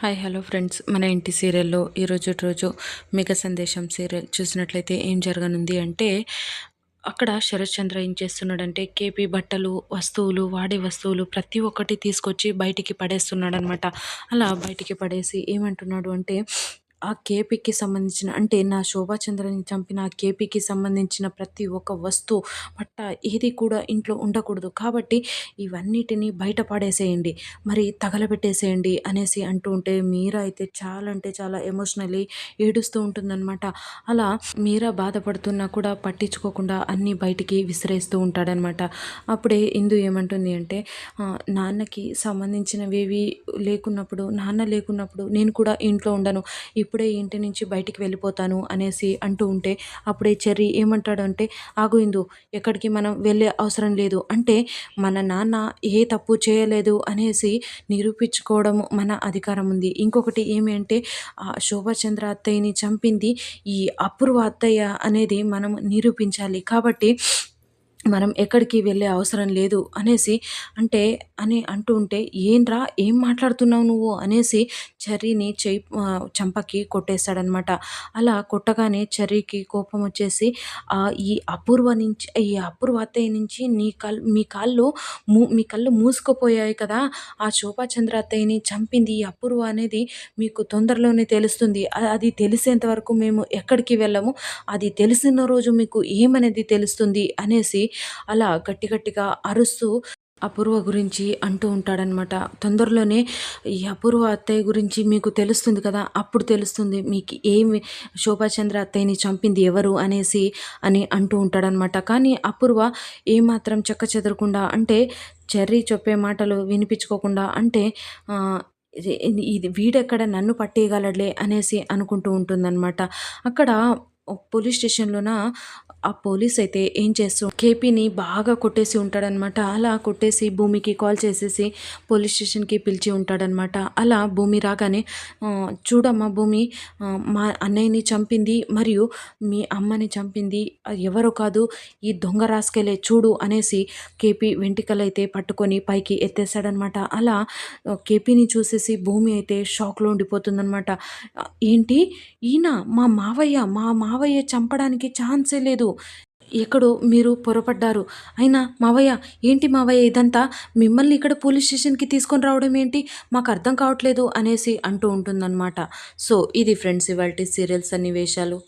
Hi hello friends. మన ఇంటి సీరియల్లో ఈరోజు రోజు మిగ సందేశం సీరియల్ చూసినట్లయితే ఏం జరగనుంది అంటే అక్కడ శరత్ చంద్ర ఏం చేస్తున్నాడంటే కేపీ బట్టలు వస్తువులు వాడే వస్తువులు ప్రతి ఒక్కటి తీసుకొచ్చి బయటికి పడేస్తున్నాడనమాట. అలా బయటికి పడేసి ఏమంటున్నాడు అంటే ఆ కేపీకి సంబంధించిన అంటే నా శోభాచంద్రని చంపిన ఆ కేపీకి సంబంధించిన ప్రతి ఒక్క వస్తువు పట్ట ఏది కూడా ఇంట్లో ఉండకూడదు. కాబట్టి ఇవన్నిటిని బయట పడేసేయండి. మరి తగలబెట్టేసేయండి అనేసి అంటూ ఉంటే మీరా అయితే చాలా అంటే చాలా ఎమోషనలీ ఏడుస్తూ ఉంటుందన్నమాట. అలా మీరా బాధపడుతున్నా కూడా పట్టించుకోకుండా అన్నీ బయటికి విసిరేస్తూ ఉంటాడనమాట అప్పుడే ఇందు ఏమంటుంది అంటే నాన్నకి సంబంధించినవేవి లేకున్నప్పుడు నాన్న లేకున్నప్పుడు నేను కూడా ఇంట్లో ఉండను. ఇప్పుడే ఇంటి నుంచి బయటికి వెళ్ళిపోతాను అనేసి అంటూ ఉంటే అప్పుడే చెర్రీ ఏమంటాడు అంటే ఆగు ఇందు ఎక్కడికి మనం వెళ్ళే అవసరం లేదు. అంటే మన నాన్న ఏ తప్పు చేయలేదు అనేసి నిరూపించుకోవడం మన అధికారం ఉంది. ఇంకొకటి ఏమి అంటే శోభాచంద్ర అత్తయ్యని చంపింది ఈ అపూర్వ అత్తయ్య అనేది మనం నిరూపించాలి. కాబట్టి మనం ఎక్కడికి వెళ్ళే అవసరం లేదు అనేసి అంటే అని అంటూ ఉంటే ఏంట్రా? ఏం మాట్లాడుతున్నావు నువ్వు? అనేసి చర్రీని చెయ్యి చంపకి కొట్టేస్తాడనమాట. అలా కొట్టగానే చర్రీకి కోపం వచ్చేసి ఈ అపూర్వ నుంచి ఈ అపూర్వ అత్తయ్య నుంచి నీ కల్ మీ కాళ్ళు మూ మీ కళ్ళు మూసుకుపోయాయి కదా. ఆ శోభాచంద్ర అత్తయ్యని చంపింది ఈ అపూర్వ అనేది మీకు తొందరలోనే తెలుస్తుంది. అది తెలిసేంత వరకు మేము ఎక్కడికి వెళ్ళము. అది తెలిసిన రోజు మీకు ఏమనేది తెలుస్తుంది? అనేసి అలా గట్టి గట్టిగా అరుస్తూ అపూర్వ గురించి అంటూ ఉంటాడనమాట తొందరలోనే ఈ అపూర్వ అత్తయ్య గురించి మీకు తెలుస్తుంది కదా అప్పుడు తెలుస్తుంది మీకు ఏమి శోభాచంద్ర అత్తయ్యని చంపింది ఎవరు అనేసి అని అంటూ ఉంటాడనమాట కానీ అపూర్వ ఏమాత్రం చెక్క చెదరకుండా అంటే చెర్రీ చెప్పే మాటలు వినిపించుకోకుండా అంటే ఇది వీడెక్కడ నన్ను పట్టేయగలడులే అనేసి అనుకుంటూ ఉంటుందన్నమాట. అక్కడ పోలీస్ స్టేషన్లోన? ఆ పోలీస్ అయితే ఏం చేస్తూ కేపీని బాగా కొట్టేసి ఉంటాడనమాట. అలా కొట్టేసి భూమికి కాల్ చేసేసి పోలీస్ స్టేషన్కి పిలిచి ఉంటాడనమాట. అలా భూమి రాగానే చూడమ్మా భూమి మా అన్నయ్యని చంపింది మరియు మీ అమ్మని చంపింది. ఎవరో కాదు ఈ దొంగ రాసుకెళ్ళే చూడు అనేసి కేపీ వెంటికలు అయితే పట్టుకొని పైకి ఎత్తేసాడనమాట అలా కేపీని చూసేసి భూమి అయితే షాక్లో ఉండిపోతుందనమాట. ఏంటి? ఈయన మా మావయ్య మా మావ మావయ్య చంపడానికి ఛాన్సే లేదు. ఎక్కడో మీరు పొరపడ్డారు. అయినా మావయ్య ఏంటి మావయ్య ఇదంతా? మిమ్మల్ని ఇక్కడ పోలీస్ స్టేషన్కి తీసుకొని రావడం ఏంటి? మాకు అర్థం కావట్లేదు అనేసి అంటూ ఉంటుందన్నమాట. సో ఇది ఫ్రెండ్స్ ఇవాళ సీరియల్స్ సన్నివేశాలు.